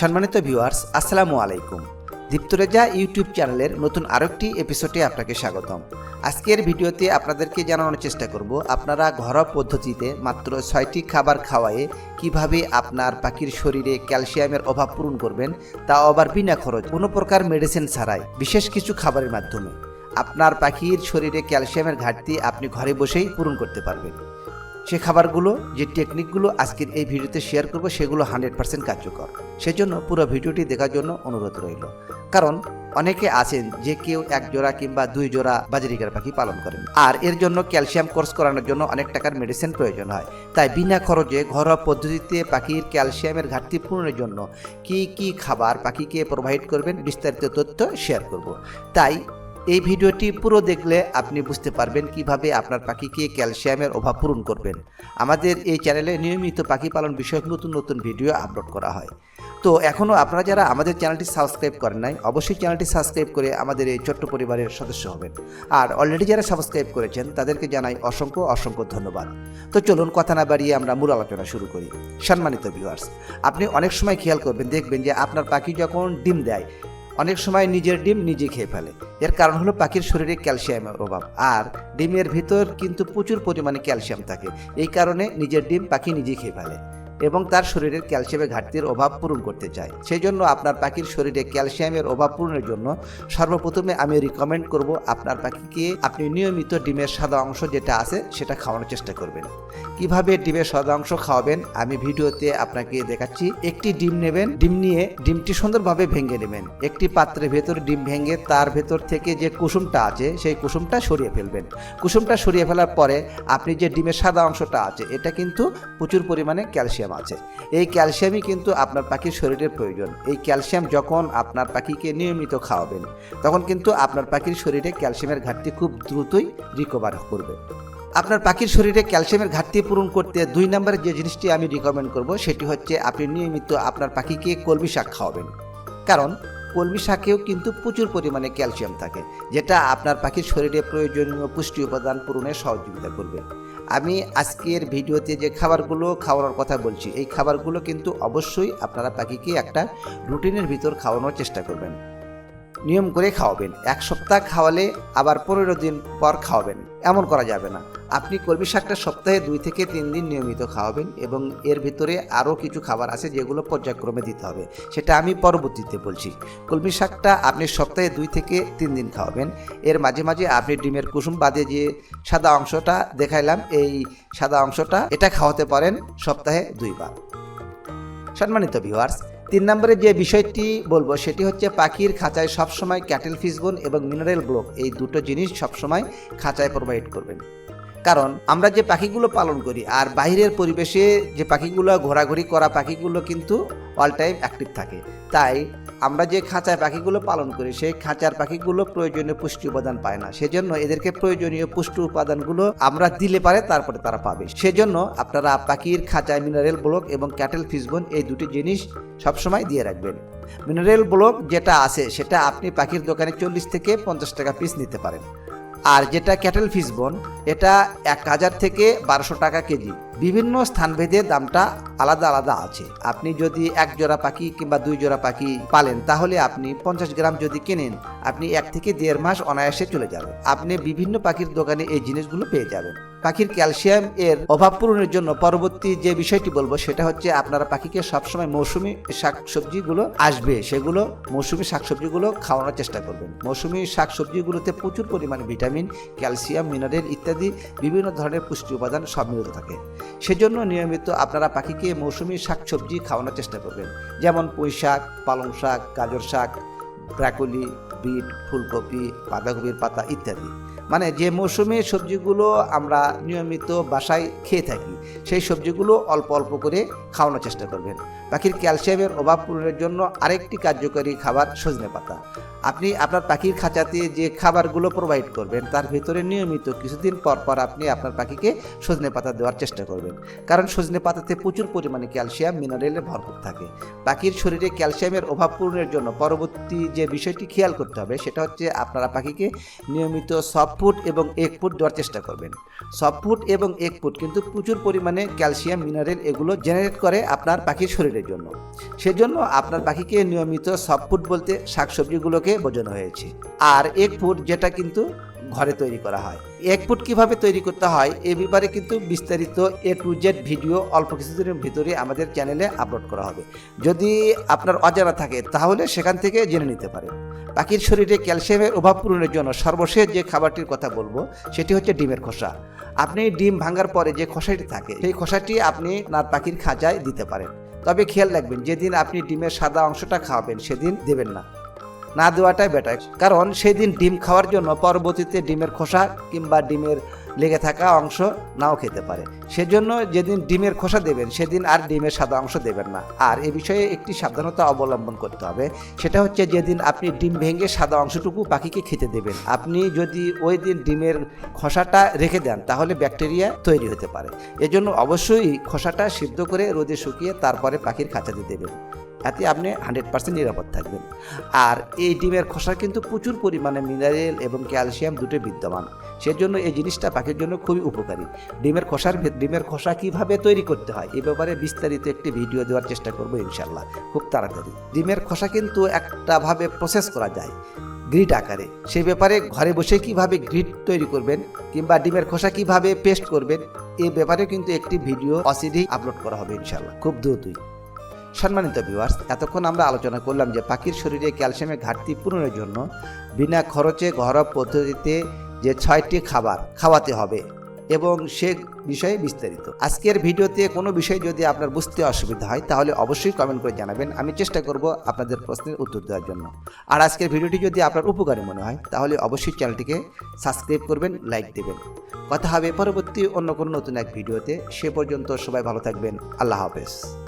সম্মানিত ভিউয়ার্স আসসালামু আলাইকুম। দীপ্তরেজা ইউটিউব চ্যানেলের নতুন আরেকটি এপিসোডে আপনাকে স্বাগতম। আজকের ভিডিওতে আপনাদেরকে জানানোর চেষ্টা করব, আপনারা ঘরোয়া পদ্ধতিতে মাত্র ছয়টি খাবার খাওয়ায়ে কীভাবে আপনার পাখির শরীরে ক্যালসিয়ামের অভাব পূরণ করবেন, তা আবার বিনা খরচ কোনো প্রকার মেডিসিন ছাড়াই, বিশেষ কিছু খাবারের মাধ্যমে। আপনার পাখির শরীরে ক্যালসিয়ামের ঘাটতি আপনি ঘরে বসেই পূরণ করতে পারবেন। সে খাবারগুলো, যে টেকনিকগুলো আজকের এই ভিডিওতে শেয়ার করব, সেগুলো হান্ড্রেড পার্সেন্ট কার্যকর। সেজন্য পুরো ভিডিওটি দেখার জন্য অনুরোধ রইল। কারণ অনেকে আছেন যে কেউ এক জোড়া কিংবা দুই জোড়া বাজারিকার পাখি পালন করেন। আর এর জন্য ক্যালসিয়াম কোর্স করানোর জন্য অনেক টাকার মেডিসিন প্রয়োজন হয়। তাই বিনা খরচে ঘরোয়া পদ্ধতিতে পাখির ক্যালসিয়ামের ঘাটতি পূরণের জন্য কি কি খাবার পাখিকে প্রোভাইড করবেন বিস্তারিত তথ্য শেয়ার করব। তাই এই ভিডিওটি পুরো দেখলে আপনি বুঝতে পারবেন কীভাবে আপনার পাখিকে ক্যালসিয়ামের অভাব পূরণ করবেন। আমাদের এই চ্যানেলে নিয়মিত পাখি পালন বিষয়ক নতুন নতুন ভিডিও আপলোড করা হয়। তো এখনও আপনারা যারা আমাদের চ্যানেলটি সাবস্ক্রাইব করেন নাই, অবশ্যই চ্যানেলটি সাবস্ক্রাইব করে আমাদের এই ছোট্ট পরিবারের সদস্য হবেন। আর অলরেডি যারা সাবস্ক্রাইব করেছেন, তাদেরকে জানাই অসংখ্য অসংখ্য ধন্যবাদ। তো চলুন কথা না বাড়িয়ে আমরা মূল আলোচনা শুরু করি। সম্মানিত ভিউয়ার্স আপনি অনেক সময় খেয়াল করবেন, দেখবেন যে আপনার পাখি যখন ডিম দেয় অনেক সময় নিজের ডিম নিজে খেয়ে ফেলে। এর কারণ হলো পাখির শরীরে ক্যালসিয়ামের অভাব। আর ডিমের ভিতর কিন্তু প্রচুর পরিমাণে ক্যালসিয়াম থাকে। এই কারণে নিজের ডিম পাখি নিজে খেয়ে ফেলে। এবং তার শরীরের ক্যালসিয়ামের ঘাটতির অভাব পূরণ করতে চায়। সেই জন্য আপনার পাখির শরীরে ক্যালসিয়ামের অভাব পূরণের জন্য সর্বপ্রথমে আমি রিকমেন্ড করব আপনার পাখিকে আপনি নিয়মিত ডিমের সাদা অংশ যেটা আছে সেটা খাওয়ানোর চেষ্টা করবেন। কীভাবে ডিমের সাদা অংশ খাওয়াবেন আমি ভিডিওতে আপনাকে দেখাচ্ছি। একটি ডিম নেবেন, ডিম নিয়ে ডিমটি সুন্দরভাবে ভেঙে নেবেন। একটি পাত্রের ভেতর ডিম ভেঙে তার ভেতর থেকে যে কুসুমটা আছে সেই কুসুমটা সরিয়ে ফেলবেন। কুসুমটা সরিয়ে ফেলার পরে আপনি যে ডিমের সাদা অংশটা আছে, এটা কিন্তু প্রচুর পরিমাণে ক্যালসিয়াম আছে। এই ক্যালসিয়ামই কিন্তু আপনার পাখির শরীরের প্রয়োজন। এই ক্যালসিয়াম যখন আপনার পাখিকে নিয়মিত খাওয়াবেন, তখন কিন্তু আপনার পাখির শরীরে ক্যালসিয়ামের ঘাটতি খুব দ্রুতই রিকভার করবে। আপনার পাখির শরীরে ক্যালসিয়ামের ঘাটতি পূরণ করতে দুই নম্বরের যে জিনিসটি আমি রিকমেন্ড করব, সেটি হচ্ছে আপনি নিয়মিত আপনার পাখিকে কলমি শাক খাওয়াবেন। কারণ কলমি শাকেও কিন্তু প্রচুর পরিমাণে ক্যালসিয়াম থাকে, যেটা আপনার পাখির শরীরে প্রয়োজনীয় পুষ্টি উপাদান পূরণে সহযোগিতা করবে। আমি আজকের ভিডিওতে যে খাবারগুলো খাওয়ানোর কথা বলছি, এই খাবারগুলো কিন্তু অবশ্যই আপনারা পাখিকে একটা রুটিনের ভিতর খাওয়ানোর চেষ্টা করবেন। নিয়ম করে খাওয়াবেন। এক সপ্তাহ খাওয়ালে আবার পনেরো দিন পর খাওয়াবেন। এমন করা যাবে না। আপনি কলমি শাকটা সপ্তাহে দুই থেকে তিন দিন নিয়মিত খাওয়াবেন এবং এর ভিতরে আরও কিছু খাবার আছে যেগুলো পর্যায়ক্রমে দিতে হবে। সেটা আমি পরবর্তীতে বলছি। কলমি শাকটা আপনি সপ্তাহে দুই থেকে তিন দিন খাওয়াবেন। এর মাঝে মাঝে আপনি ডিমের কুসুম বাদে যে সাদা অংশটা দেখাইলাম, এই সাদা অংশটা এটা খাওয়াতে পারেন সপ্তাহে দুইবার। সম্মানিত ভিউয়ার্স তিন নম্বরে যে বিষয়টি বলব সেটি হচ্ছে পাখির খাঁচায় সবসময় ক্যাটেল ফিসবোন এবং মিনারেল ব্লক, এই দুটো জিনিস সবসময় খাঁচায় প্রোভাইড করবেন। কারণ আমরা যে পাখিগুলো পালন করি আর বাইরের পরিবেশে যে পাখিগুলো ঘোরাঘুরি করা পাখিগুলো কিন্তু অল টাইম অ্যাক্টিভ থাকে। তাই আমরা যে খাঁচায় পাখিগুলো পালন করি, সেই খাঁচার পাখিগুলো প্রয়োজনীয় পুষ্টি উপাদান পায় না। সেজন্য এদেরকে প্রয়োজনীয় পুষ্টি উপাদানগুলো আমরা দিলে পারে তারপরে তারা পাবে। সেজন্য আপনারা পাখির খাঁচায় মিনারেল ব্লক এবং ক্যাটেল ফিসবোন এই দুটি জিনিস সবসময় দিয়ে রাখবেন। মিনারেল ব্লক যেটা আছে, সেটা আপনি পাখির দোকানে চল্লিশ থেকে পঞ্চাশ টাকা পিস নিতে পারেন। আর যেটা ক্যাটেল ফিস বোন, এটা এক হাজার থেকে বারোশো টাকা কেজি। বিভিন্ন স্থানভেদে দামটা আলাদা আলাদা আছে। আপনি যদি এক জোড়া পাখি কিংবা দুই জোড়া পাখি পালেন, তাহলে আপনি পঞ্চাশ গ্রাম যদি কেনেন, আপনি এক থেকে দেড় মাস অনায়াসে চলে যাবেন। আপনি বিভিন্ন পাখির দোকানে এই জিনিসগুলো পেয়ে যাবেন। পাখির ক্যালসিয়াম এর অভাব পূরণের জন্য পরবর্তী যে বিষয়টি বলব, সেটা হচ্ছে আপনারা পাখিকে সবসময় মৌসুমি শাকসবজিগুলো আসবে, সেগুলো মৌসুমি শাকসবজিগুলো খাওয়ানোর চেষ্টা করবেন। মৌসুমি শাকসবজিগুলোতে প্রচুর পরিমাণে ভিটামিন, ক্যালসিয়াম, মিনারেল ইত্যাদি বিভিন্ন ধরনের পুষ্টি উপাদান সম্মিলিত থাকে। সেজন্য নিয়মিত আপনারা পাখিকে মৌসুমি শাকসবজি খাওয়ানোর চেষ্টা করবেন। যেমন পুঁই শাক, পালং শাক, গাজর শাক, ব্রাকলি, বিট, ফুলকপি, বাঁধাকপির পাতা ইত্যাদি। মানে যে মৌসুমে সবজিগুলো আমরা নিয়মিত বাসায় খেয়ে থাকি, সেই সবজিগুলো অল্প অল্প করে খাওয়ানোর চেষ্টা করবেন। পাখির ক্যালসিয়ামের অভাব পূরণের জন্য আরেকটি কার্যকরী খাবার সজনে পাতা। আপনি আপনার পাখির খাঁচাতে যে খাবারগুলো প্রোভাইড করবেন, তার ভিতরে নিয়মিত কিছুদিন পর পর আপনি আপনার পাখিকে সজনে পাতা দেওয়ার চেষ্টা করবেন। কারণ সজনে পাতাতে প্রচুর পরিমাণে ক্যালসিয়াম মিনারেলে ভরপুর থাকে। পাখির শরীরে ক্যালসিয়ামের অভাব পূরণের জন্য পরবর্তী যে বিষয়টি খেয়াল করতে হবে, সেটা হচ্ছে আপনারা পাখিকে নিয়মিত সফট ফুড এবং এক ফুট দেওয়ার চেষ্টা করবেন। সব ফুট এবং এক ফুট কিন্তু প্রচুর পরিমাণে ক্যালসিয়াম, মিনারেল এগুলো জেনারেট করে আপনার পাখির শরীরের জন্য। সেজন্য আপনার পাখিকে নিয়মিত সব ফুট বলতে শাকসবজিগুলোকে বোঝানো হয়েছে। আর এক ফুট যেটা কিন্তু ঘরে তৈরি করা হয়। এক ফুট কীভাবে তৈরি করতে হয়, এ ব্যাপারে কিন্তু বিস্তারিত এ টু জেড ভিডিও অল্প কিছুদিনের ভিতরে আমাদের চ্যানেলে আপলোড করা হবে। যদি আপনার অজানা থাকে, তাহলে সেখান থেকে জেনে নিতে পারেন। পাখির শরীরে ক্যালসিয়ামের অভাব পূরণের জন্য সর্বশেষ যে খাবারটির কথা বলব, সেটি হচ্ছে ডিমের খোসা। আপনি ডিম ভাঙার পরে যে খোসাটি থাকে, সেই খোসাটি আপনি আপনার পাখির খাঁচায় দিতে পারেন। তবে খেয়াল রাখবেন, যেদিন আপনি ডিমের সাদা অংশটা খাওয়াবেন, সেদিন দেবেন না। না দেওয়াটাই বেটার কারণ সেই দিন ডিম খাওয়ার জন্য পরবর্তীতে ডিমের খোসা কিংবা ডিমের লেগে থাকা অংশ নাও খেতে পারে। সেজন্য যেদিন ডিমের খোসা দেবেন, সেদিন আর ডিমের সাদা অংশ দেবেন না। আর এ বিষয়ে একটি সাবধানতা অবলম্বন করতে হবে। সেটা হচ্ছে যেদিন আপনি ডিম ভেঙে সাদা অংশটুকু পাখিকে খেতে দেবেন, আপনি যদি ওই দিন ডিমের খোসাটা রেখে দেন, তাহলে ব্যাকটেরিয়া তৈরি হতে পারে। এজন্য অবশ্যই খোসাটা সিদ্ধ করে রোদে শুকিয়ে তারপরে পাখির খাঁচাতে দেবেন। এতে আপনি হান্ড্রেড পার্সেন্ট নিরাপদ থাকবেন। আর এই ডিমের খোসা কিন্তু প্রচুর পরিমাণে মিনারেল এবং ক্যালসিয়াম দুটোই বিদ্যমান। সেজন্য এই জিনিসটা পাখির জন্য খুবই উপকারী। ডিমের খোসার ডিমের খোসা কীভাবে তৈরি করতে হয় এই ব্যাপারে বিস্তারিত একটি ভিডিও দেওয়ার চেষ্টা করব ইনশাল্লাহ খুব তাড়াতাড়ি। ডিমের খোসা কিন্তু একটাভাবে প্রসেস করা যায় গ্রিড আকারে। সেই ব্যাপারে ঘরে বসে কীভাবে গ্রিড তৈরি করবেন কিংবা ডিমের খোসা কীভাবে পেস্ট করবেন, এ ব্যাপারে কিন্তু একটি ভিডিও অসিডি আপলোড করা হবে ইনশাল্লাহ খুব দ্রুতই। সম্মানিত ভিউয়ার্স এতক্ষণ আমরা আলোচনা করলাম যে পাখির শরীরে ক্যালসিয়ামের ঘাটতি পূরণের জন্য বিনা খরচে ঘরোয়া পদ্ধতিতে যে ছয়টি খাবার খাওয়াতে হবে এবং সে বিষয়ে বিস্তারিত। আজকের ভিডিওতে কোনো বিষয় যদি আপনার বুঝতে অসুবিধা হয়, তাহলে অবশ্যই কমেন্ট করে জানাবেন। আমি চেষ্টা করব আপনাদের প্রশ্নের উত্তর দেওয়ার জন্য। আর আজকের ভিডিওটি যদি আপনার উপকারী মনে হয়, তাহলে অবশ্যই চ্যানেলটিকে সাবস্ক্রাইব করবেন লাইক দেবেন। কথা হবে পরবর্তী অন্য কোনো নতুন এক ভিডিওতে। সে পর্যন্ত সবাই ভালো থাকবেন। আল্লাহ হাফেজ।